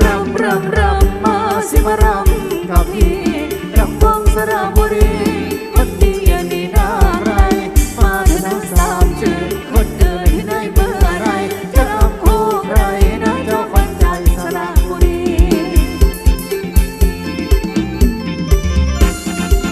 รำรำรำมาสิมารำกับพี่รำวงสระบุรีคนดีอันนี้น่าไรมาถอะนสามจืดคนเกิดที่ไหนเมื่อไรจะรำคู่ใครนะเจ้าขวัญใจสระบุรี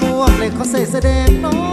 พวกเล็กเขาเสแสดงน้อง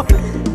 Oh.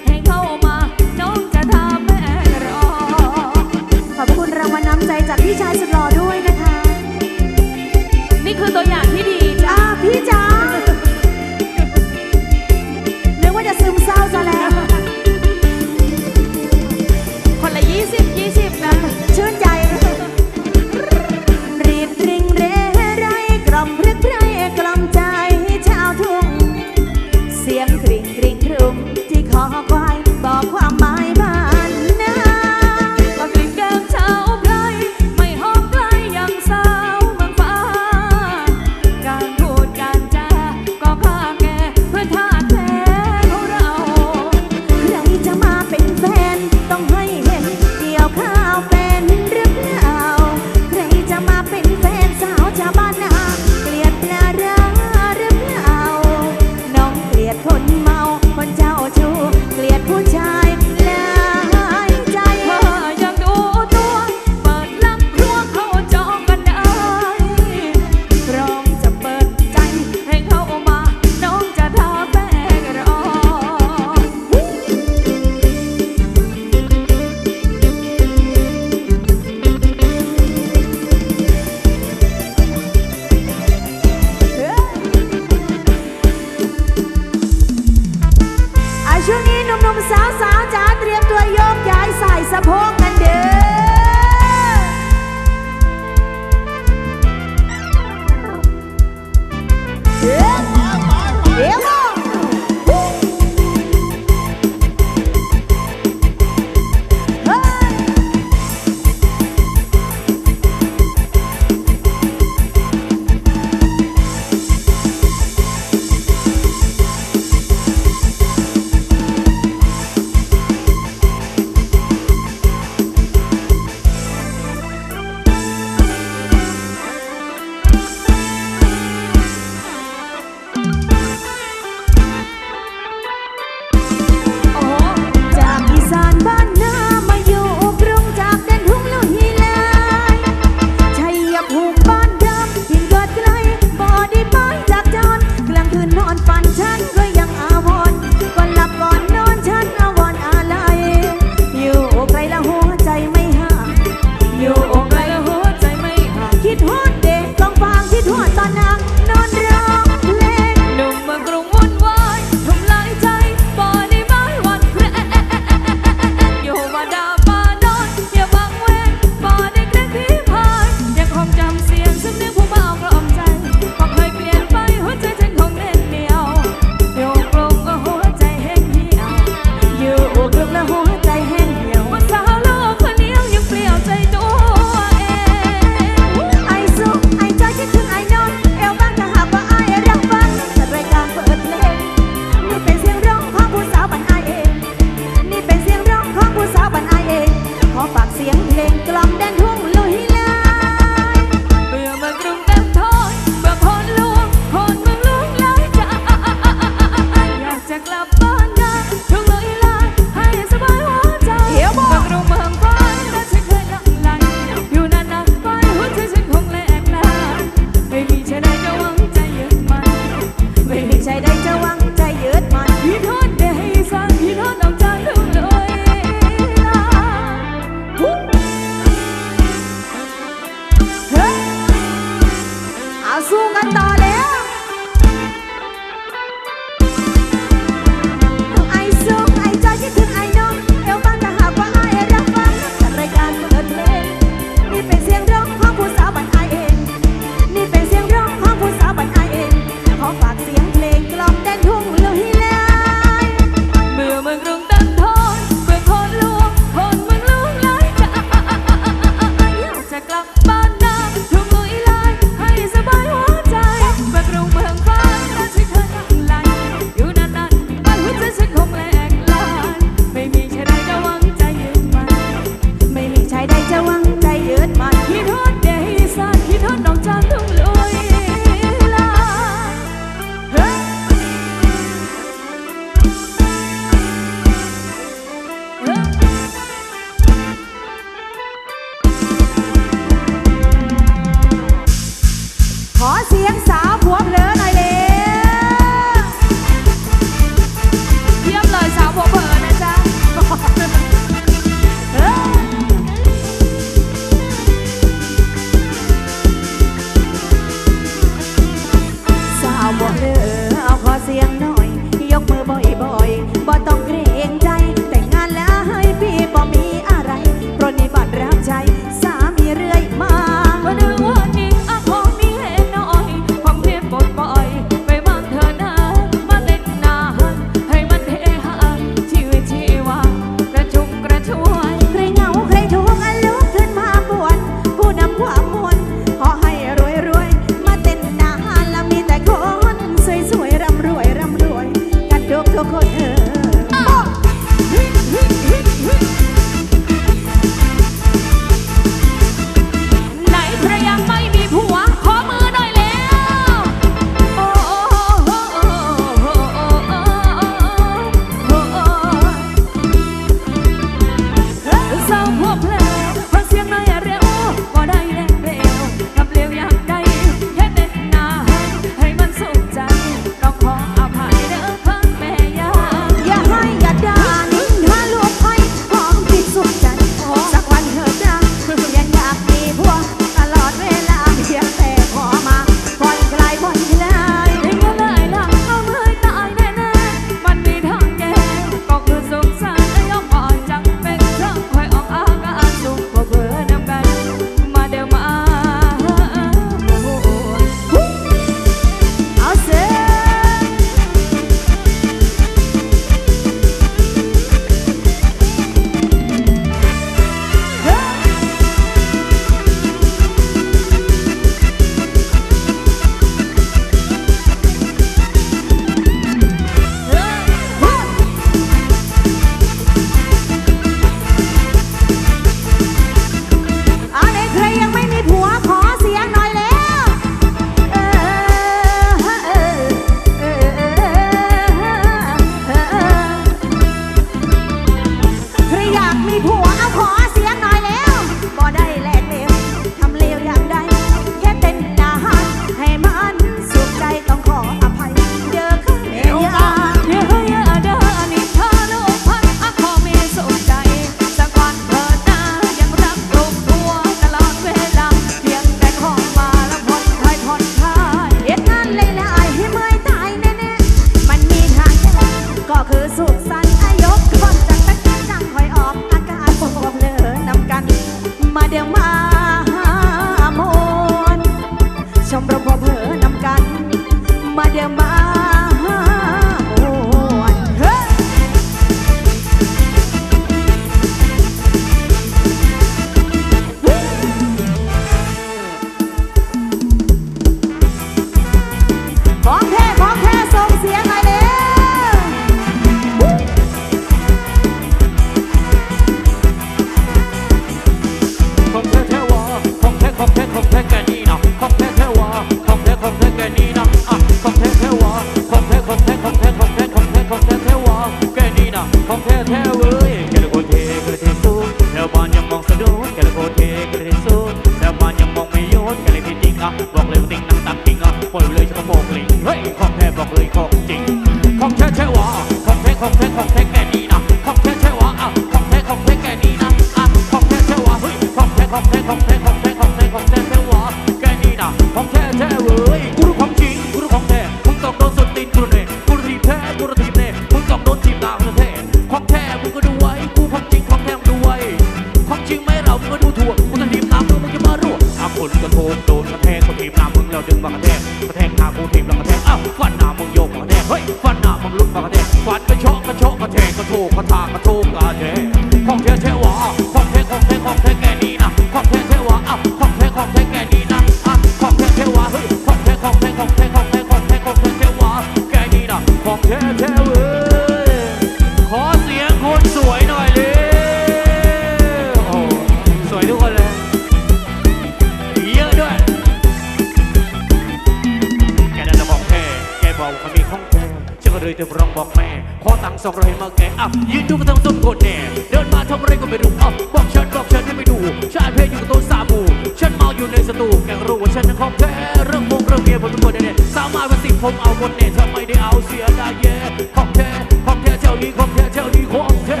บนเนทำไมได้เอาเสียได้ยเย่ของแท้ของแท้เจ้านี้ของแท้เจ้านี้ของแท้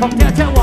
ของแท้เจ้า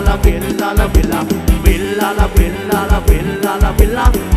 bella la bella la bella bella la bella la bella la bella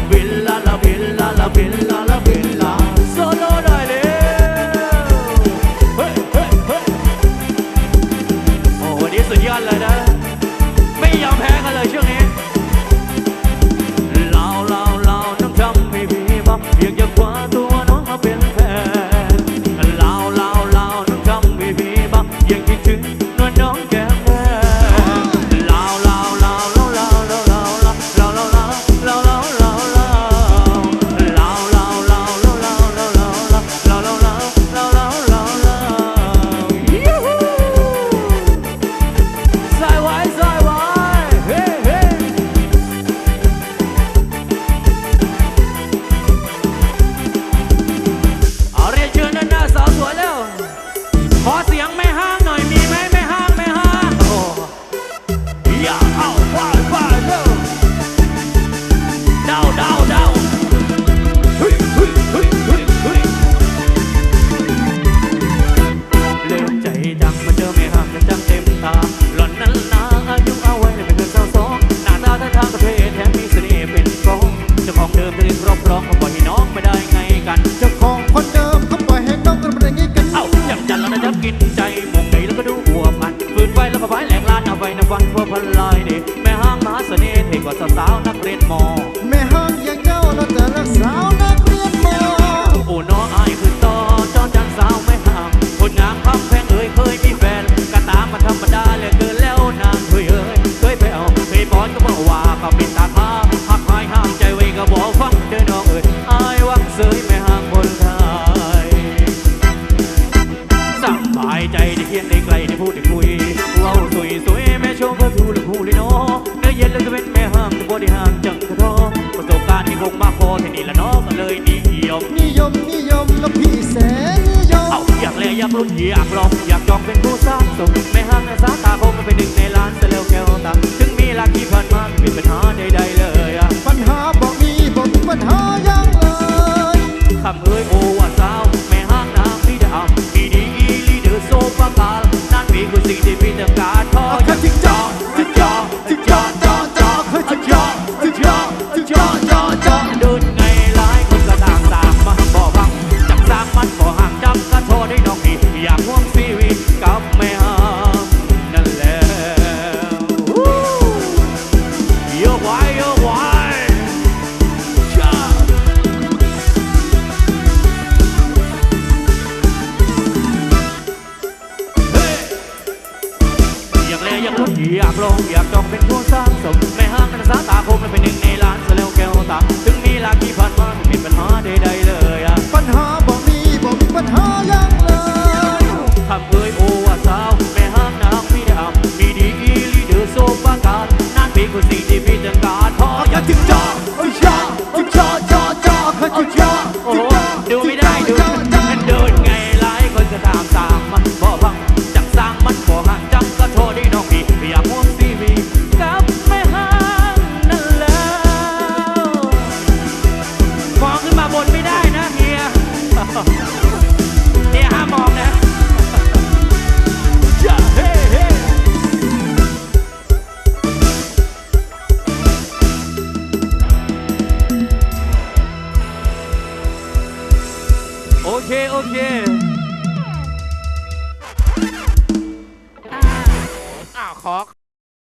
พวกพลอยนี่แม่ห้างมหาเสน่ห์เท่กว่าสาวนักเรียนมอง